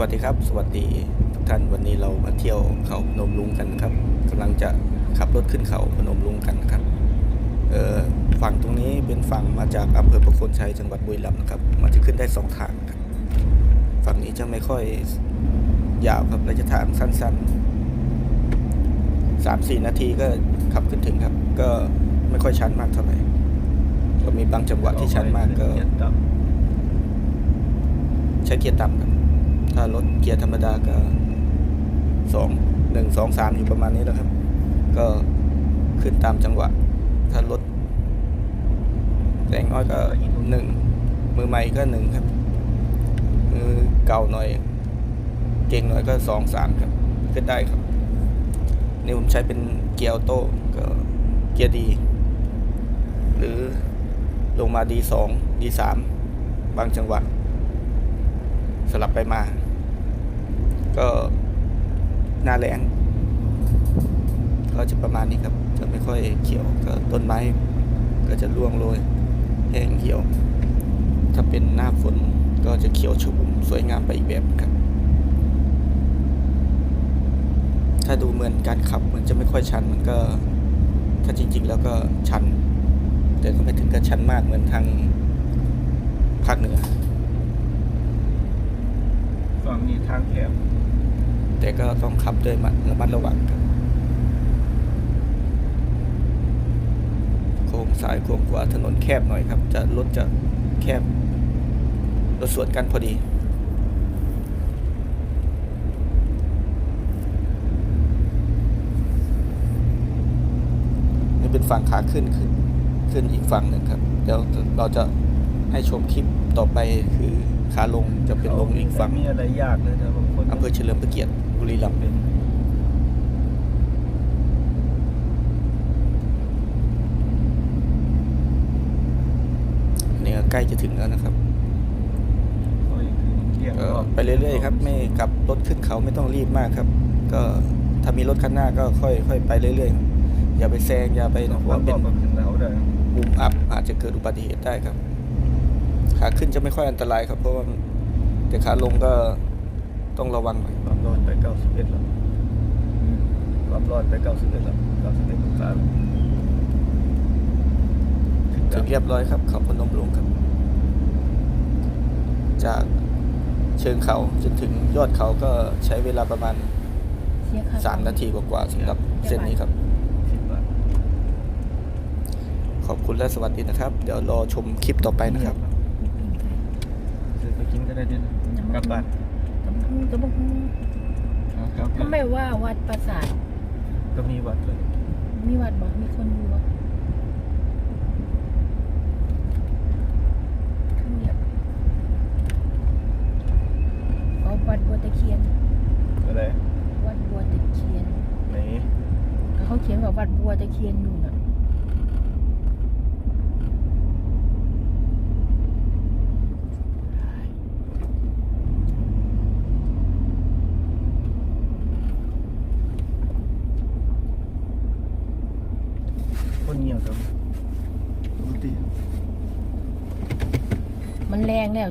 วัสดีครับ สวัสดีทุกท่านวันนี้เรามาเที่ยวเขาพนมลุงกันนะครับกำลังจะขับรถขึ้นเขาพนมลุงกันนะครับเอ่อฝั่งตรงนี้เป็นฝั่งมาจากอำเภอประโคนชัยจังหวัดบุรีรัมย์นะครับมันจะขึ้นได้สองทางครับฝั่งนี้จะไม่ค่อยยาวครับระยะทางสั้นๆสามสี่นาทีก็ขับขึ้นถึงครับ ก็ไม่ค่อยชันมากเท่าไหร่ก็มีบางจังหวะที่ชันมากก็ใช้เกียร์ต่ำครับ ถ้ารถเกียร์ธรรมดาก็สองหนึ่งสองสามอยู่ประมาณนี้แหละครับ ก็ขึ้นตามจังหวะ ถ้ารถแรงน้อยก็หนึ่งมือใหม่ก็หนึ่งครับ มือเก่าหน่อย เก่งหน่อยก็สองสามครับขึ้นได้ครับ นี่ผมใช้เป็นเกียร์ออโต้ก็เกียร์ดี หรือลงมาดีสองดีสามบางจังหวะ สลับไปมา ก็หน้าแรงก็จะประมาณนี้ครับ จะไม่ค่อยเขียวก็ต้นไม้ก็จะร่วงโรยแห้งเหี่ยว ถ้าเป็นหน้าฝนก็จะเขียวชุ่มสวยงามไปอีกแบบครับ ถ้าดูเหมือนการขับมันจะไม่ค่อยชันมันก็ ถ้าจริง ๆ แล้วก็ชัน แต่ก็ไม่ถึงกับชันมากเหมือนทางภาคเหนือฝั่งนี้ทางแคบ แต่ก็ต้องขับด้วยมัดระมัดระวังครับโค้งซ้ายโค้งขวาถนนแคบหน่อยครับ จะรถจะแคบรถสวนกันพอดีนี่เป็นฝั่งขาขึ้นขึ้นขึ้นอีกฝั่งหนึ่งครับ เดี๋ยวเราจะให้ชมคลิปต่อไปคือ ขาลงจะเป็นลงอีกฝั่งมีอะไรยากเลยนะบางคนอำเภอเฉลิมพระเกียรติบุรีรัมย์เป็นเนี่ยใกล้จะถึงแล้วนะครับคอยเรียกก็รอบไปเรื่อยๆครับ ไม่กลับรถขึ้นเขาไม่ต้องรีบมากครับ ก็ถ้ามีรถคันหน้าก็ค่อยค่อยไปเรื่อยๆอย่าไปแซงอย่าไปนะเพราะว่าเป็นรอบขึ้นแล้วได้มุมอับอาจจะเกิดอุบัติเหตุได้ครับ ขาขึ้นจะไม่ค่อยอันตรายครับเพราะว่าแต่ขาลงก็ต้องระวังหน่อยความร้อนไป91แล้วอืมความร้อนไป91แล้ว91องศาถึงถึงเรียบร้อยครับเขาพนมรุ้งครับ จากเชิงเขาจนถึงยอดเขาก็ใช้เวลาประมาณเสียค่สามนาทีกว่าๆสำหรับเส้นนี้ครับ10บาทขอบคุณและสวัสดีนะครับ เดี๋ยวรอชมคลิปต่อไปนะครับซื้อ ไปกินก็ได้ด้วยนะกลับบ้านตำพุงตำพุงเอาครับทำไมว่าวัดปราสาทก็มีวัดเลยมีวัดบอกมีคนอยู่บ่ขึ้นเรียบเอาวัดบัวตะเคียน อะไรวัดบัวตะเคียนไหน เขาเขียนว่าวัดบัวตะเคียนอยู่น่ะ คนเงียบครับปกติ มันแรงแล้ว